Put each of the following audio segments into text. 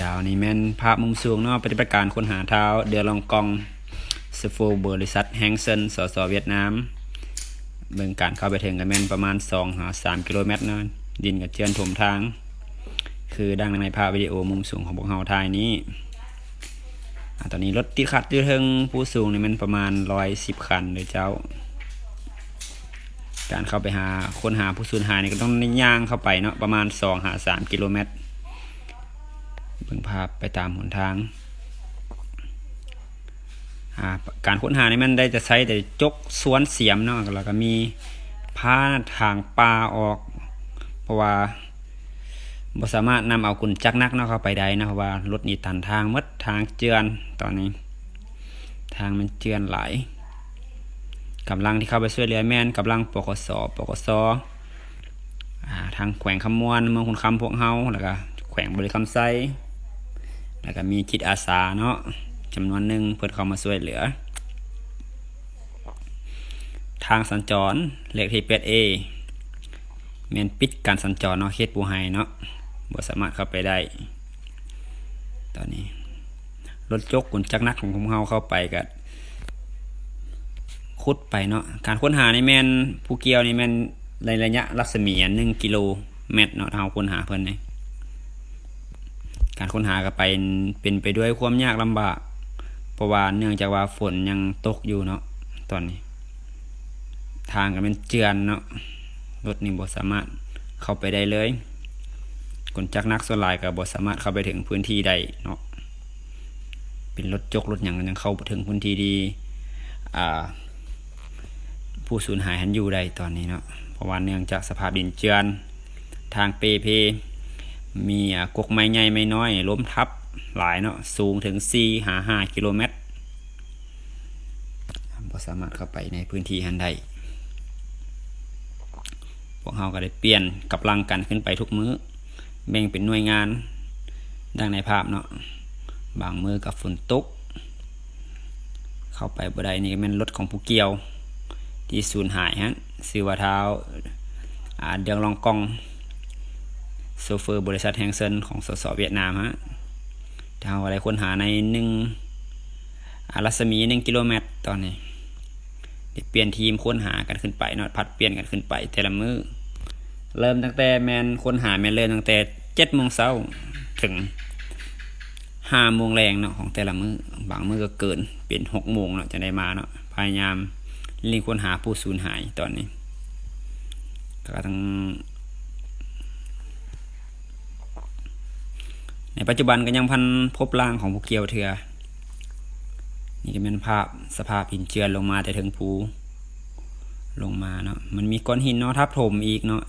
เจ้านี่แม่นภาพมุมสูงเนาะปฏิบัติการค้นหาเท้า เดือลองกองสโฟบริษัทแฮงเซนสสเวียดนามเบิ่งการเข้าไปถึงกันแม่นประมาณ2หา3กิโลเมตรเนาะดินกับเจือนถมทาง คือดังในภาพวิดีโอมุมสูงของพวกเฮาทายนี้ตอนนี้รถติดขัดอยู่เทิงผู้สูงนี่มันประมาณ110คันเลยเจ้า การเข้าไปหาค้นหาผู้สูญหายนี่ก็ต้องย่างเข้าไปเนาะประมาณ2หา3กิโลเมตร เบิ่งภาไปตามหนทางาการค้นหานี่มันได้จะใช้แต่จกสวนเสียมเนาะแล้วก็มีพาทางปลาออก เพราะว่าบ่สามารถนำเอากุญจักนักเนาะเข้าไปได้นะเพราะว่ารถนี่ตันทางมดทางเจือนตอนนี้ ทางมันเจือนหลายกำลังที่เข้าไปช่วยเหลือแม่นกำลังปกสปกสอ่าทางแขวงคำมวนเมืองคุณคำพวกเฮาแล้วก็แขวงบริคำไซ แล้วก็มีจิตอาสาเนาะจำนวนหนึ่งเพื่อเข้ามาช่วยเหลือ ทางสัญจรเลขที่เป็ดเอเมนปิดการสัญจรเนาะเขตปูไฮเนาะบ่สามารถเข้าไปได้ ตอนนี้รถจกกุนจักรนักของผมเฮาเข้าไปกับคุดไปเนาะการค้นหาในแมนผู้เกี่ยวในแมนในระยะรัศมีหนึ่งกิโลเมตรเนาะเฮาค้นหาเพิ่นเนี่ การค้นหาก็ไปเป็นไปด้วยความยากลำบากเพราะว่าเนื่องจากว่าฝนยังตกอยู่เนาะตอนนี้ ทางก็เป็นเจือนเนาะรถนี่บ่สามารถเข้าไปได้เลยคนจักนักส่วนหลายก็บ่สามารถเข้าไปถึงพื้นที่ใดเนาะเป็นรถจกรถหยังยังเข้าถึงพื้นที่ดีอ่าผู้สูญหายหันอยู่ได้ตอนนี้เนาะเพราะว่าเนื่องจากสภาพดินเจือน ทางเปเพ มีกกไม้ใหญ่ไม้น้อยล้มทับหลายเนาะสูงถึง4หา5กิโลเมตรบ่สามารถเข้าไปในพื้นที่หันไดพวกเราก็ได้เปลี่ยนกำลังกันขึ้นไปทุกมื้อแบ่งเป็นหน่วยงาน ดังในภาพเนาะบางมือกับฝนตก เข้าไปบ่ได้นี่ก็เป็นรถของผู้เกี่ยว ที่สูญหายฮะซื้อว่าเท้าอาเดืองรองกอง โซเฟอร์บริษัทแฮงเซนของสสเวียดนามฮะทางอะไรค้นหาในหนึ่งอารัศมีหนึ่งกิโลเมตรตอนนี้ได้เปลี่ยนทีมค้นหากันขึ้นไปเนาะพัดเปลี่ยนกันขึ้นไปแต่ละมือเริ่มตั้งแต่แมนค้นหาแมนเริ่มตั้งแต่เจ็ดโมงเช้าถึงห้าโมงแรงเนาะของแต่ละมือบางมือก็เกินเปลี่ยนหกโมงเนาะจะได้มาเนาะพยายามเร่งค้นหาผู้สูญหายตอนนี้ก็ต้อง ในปัจจุบันก็ยังพันพบร่างของผู้เกี่ยวเถือ นี่ก็เป็นภาพสภาพหินเจือนลงมาแต่ถึงภูลงมาเนาะ มันมีก้อนหินเนาะทับถมอีกเนาะ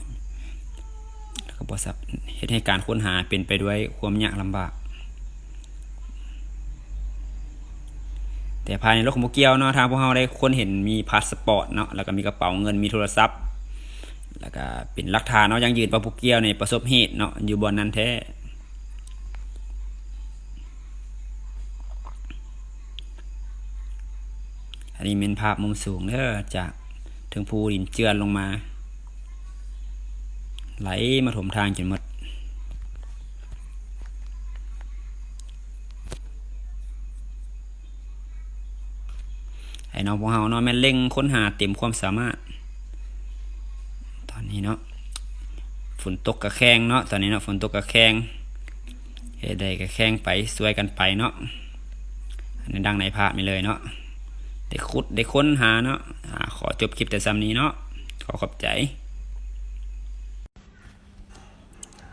แล้วก็บสับเหตุให้การค้นหาเป็นไปด้วยความยากลำบาก แต่ภายในรถของผู้เกียวเนาะทางพวกเราได้ค้นเห็นมีพาสปอร์ตเนาะ แล้วก็มีกระเป๋าเงิน มีโทรศัพท์ แล้วก็เป็นหลักฐานเนาะยังยืนว่าผู้เกียวในประสบเหตุเนาะอยู่บนนั้นแท้ อันนี้เป็นภาพมุมสูงเด้อจากถึงภูดินเจือนลงมา ไหลมาถมทางจนหมดไอ้น้องพวกเฮาเนาะแม่นเร่งค้นหาเต็มความสามารถ ตอนนี้เนาะฝนตกกระแข้งเนาะตอนนี้เนาะฝนตกกระแข้งเฮ็ดได้กระแข้งไปสวยกันไปเนาะอันดังในภาพนี่เลยเนาะ ได้ขุดได้ค้นหาเนาะขอจบคลิปแต่ซ้ำนี้เนาะขอขอบใจ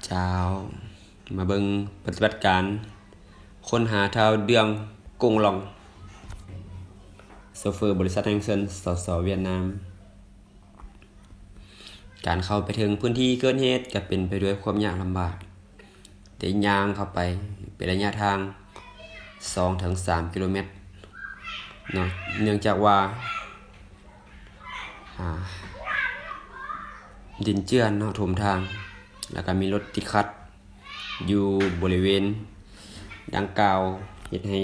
เจ้า มาเบิงปฏิบัติการ ค้นหาเท้าเดืองกงลองโซเฟอร์บริษัทแฮงเซนสสเวียดนาม การเข้าไปถึงพื้นที่เกิดเหตุก็เป็นไปด้วยความยากลำบากแต่ยางเข้าไปเป็นระยะทาง 2-3 กิโลเมตร เนาะเนื่องจากว่าดินเจือนเนาะถมทาง แล้วก็มีรถติดขัด อยู่บริเวณ ดังกล่าวเฮ็ดให้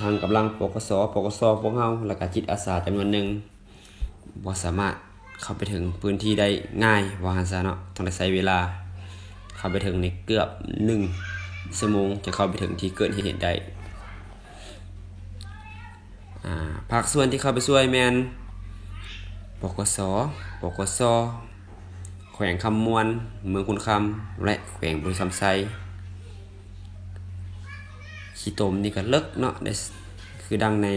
ทางกำลังปกสปกสพวกเฮาแล้วก็จิตอาสาจำนวนหนึ่งบ่สามารถเข้าไปถึงพื้นที่ได้ง่ายว่าหันซะเนาะต้องใช้เวลา เข้าไปถึงในเกือบ1ชั่วโมงจะเข้าไปถึงที่เกิดเหตุได้ ภาคส่วนที่เข้าไปช่วยแมนปกสปกสแขวงคำมวนเมืองคุณคำและแขวงบริษัทไซขี้ตมนี่ก็เลิกเนาะได้คือดังใน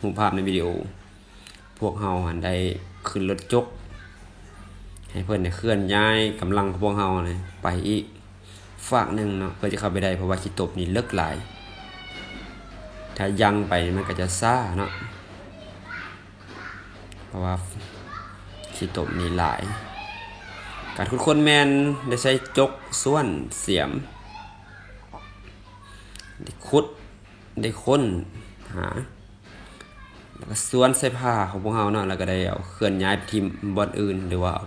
รูปภาพในวิดีโอ พวกเฮาหันได้ขึ้นรถจก ให้เพื่อนเนี่ยเคลื่อนย้ายกำลังของพวกเฮาเนี่ยไปอีกฝากหนึ่งเนาะเพื่อจะเข้าไปได้เพราะว่าขี้ตบนี่เลิกหลาย ถ้ายังไปมันก็จะซ่าเนาะเพราะว่าขี้ตบนี่หลาย การคุดคนแมนได้ใช้จกส่วนเสียม ได้คุดได้ค้นหาแล้วก็ส่วนใส่ผ้าของพวกเฮาเนาะแล้วก็ได้เอาเคลื่อนย้ายไปทีมบอนอื่นหรือว่าเอา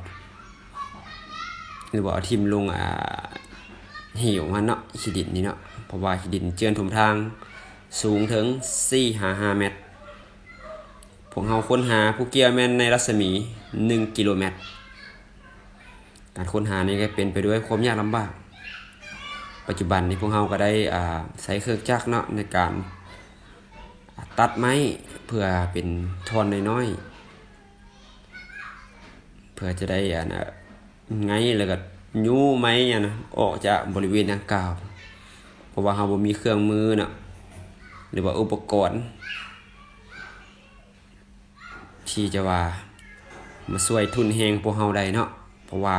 หรือว่าเอาทีมลงอ่าหิวมันเนาะขี้ดินนี่เนาะเพราะว่าขี้ดินเจือนถมทาง สูงถึง4-5เมตร พวกเฮาค้นหาผู้เกี่ยวแม่นในรัศมี 1 กิโลเมตร การค้นหานี่ก็เป็นไปด้วยความยากลำบาก ปัจจุบันนี้พวกเฮาก็ได้ใช้เครื่องจักรเนาะในการตัดไม้เพื่อเป็นทอนน้อยๆ เพื่อจะได้อ่านะไงแล้วก็ยูไม้เนี่ยนะออกจากบริเวณดังกล่าว เพราะว่าเราบ่มีเครื่องมือนะ หรือว่าอุปกรณ์ ที่จะว่ามาช่วยทุนแหงพวกเฮาได้เนาะเพราะว่า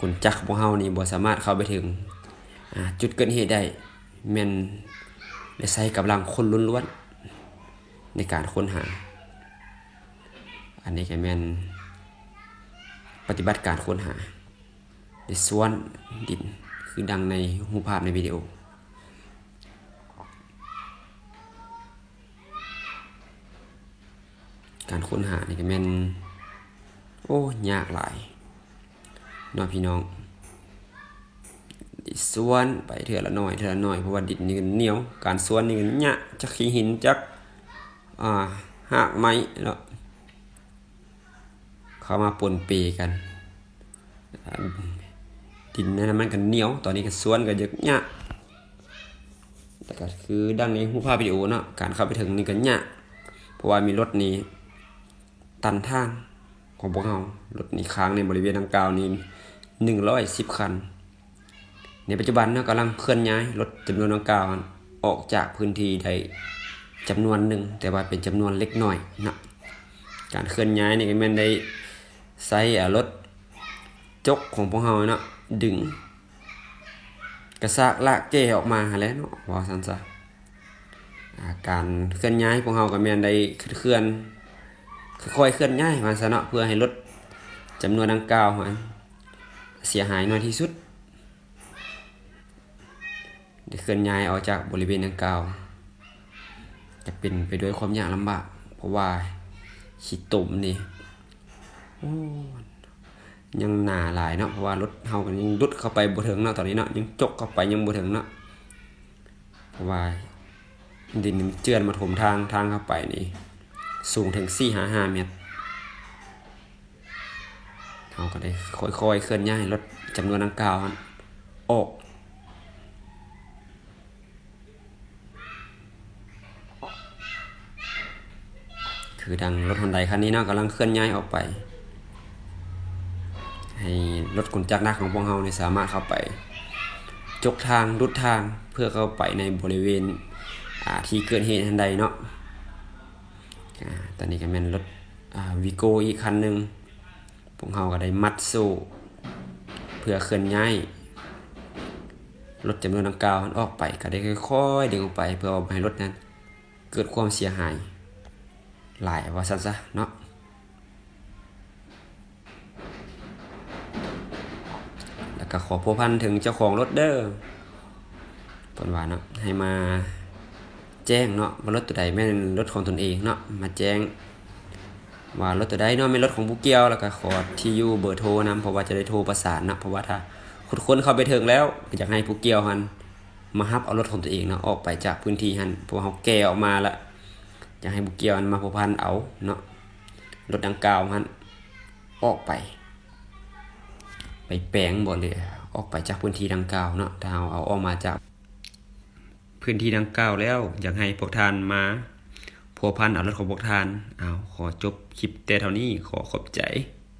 กุญจักพวกเฮานี่บ่สามารถเข้าไปถึงจุดเกิดเหตุได้แม่นได้ใช้กำลังคนล้วนๆในการค้นหา อันนี้ก็แม่นปฏิบัติการค้นหาในส่วนดินคือดังในรูปภาพในวิดีโอ การ ค้นหานี่ก็แม่นโอ้ยากหลายน้องพี่น้องดิส่วนไปเถื่อละหน่อยเถื่อละหน่อยเพราะว่าดินนี่ก็เหนียว การส่วนนี่ก็ยะจักขี้หินจักอ่าหากไม้เนาะเขามาปนเปกันดินนั้นมันก็เหนียว ตอนนี้ก็สวนก็เยอะยะแต่ก็คือดังในรูภาพวิดีโอเนาะการเข้าไปถึงนี่ก็ยะเพราะว่ามีรถนี้ ตันทางของพวกเรารถนี้ค้างในบริเวณดังกล่าวนี้หนึ่งร้อยสิบคัน ในปัจจุบันเนากำลังเคลื่อนย้ายรถจำนวนดังกล่าวออกจากพื้นที่ใดจำนวนหนึ่งแต่ว่าเป็นจำนวนเล็กน้อยนะการเคลื่อนย้ายนี่ก็แม่นได้ใช้อ่ารถจกของพวกเฮาเนาะดึง กระซากลากเจออกมาแล้วเนาะว่าซั่นซะการเคลื่อนย้ายพวกเฮาก็แม่นได้เคลื่อน ค่อยๆเคลื่อนย้ายมาซะเนาะเพื่อให้รถจำนวนดังกล่าวมันเสียหายน้อยที่สุดเคลื่อนย้ายออกจากบริเวณดังกล่าว จะเป็นไปด้วยความยากลำบาก เพราะว่าขี้ตุ่มนี่ยังหนาหลายเนาะเพราะว่ารถเฮากันยังดุดเข้าไปบ่ถึงเนาะตอนนี้เนาะยังจกเข้าไปยังบ่ถึงเนาะเพราะว่าดินมันเจือนมาถมทางทางเข้าไปนี่ สูงถึง4-5เมตรเฮาก็ได้ค่อยๆ เคลื่อนย้ายรถจำนวนดังกล่าวออกคือดังรถฮอนไดคันนี้เนาะกำลังเคลื่อนย้ายออกไป ให้รถขนจักรหนักของพวกเราเนี่ยสามารถเข้าไป จกทางรุดทางเพื่อเข้าไปในบริเวณที่เกิดเหตุทันใดเนาะ อ่าตอนนี้ก็เป็นรถวิโกอีกคันหนึ่งพวกเราก็ได้มัดโซ่เพื่อเคลื่อนย้ายรถจำนวนดังกล่าวนั้นออกไปก็ได้ค่อยๆดึงออกไป เพื่อเอาให้รถนั้น เกิดความเสียหาย หลายว่าซั่นซะเนาะแล้วก็ขอพัวพันถึงเจ้าของรถเด้อเพิ่นว่าเนาะให้มา แจ้งเนาะว่ารถตัวใดแม่นรถของตนเองเนาะมาแจ้ง ว่ารถตัวใดเนาะแม่นรถของผู้เกี่ยวแล้วก็ขอที่อยู่เบอร์โทรนํเพราะว่าจะได้โทรประสานเนาะเพราะว่าถ้าคนคนเข้าไปถึงแล้วอยากให้ผู้เกี่ยวหันมารับเอารถของตัวเองเนาะออกไปจากพื้นที่หันเพราะว่าเขาแก่ออกมาล้วอยากให้บุกเกียวมันมาผูกพันเอาเนาะรถดังกล่าวมันออกไป ไปแปลงบ่เลยออกไปจากพื้นที่ดังกล่าวเนาะถ้าเราเอาออกมาจาก พื้นที่ดังกล่าวแล้ว อยากให้พวกทานมาพัวพันเอารถของพวกทาน เอาขอจบคลิปแต่เท่านี้ขอขอบใจ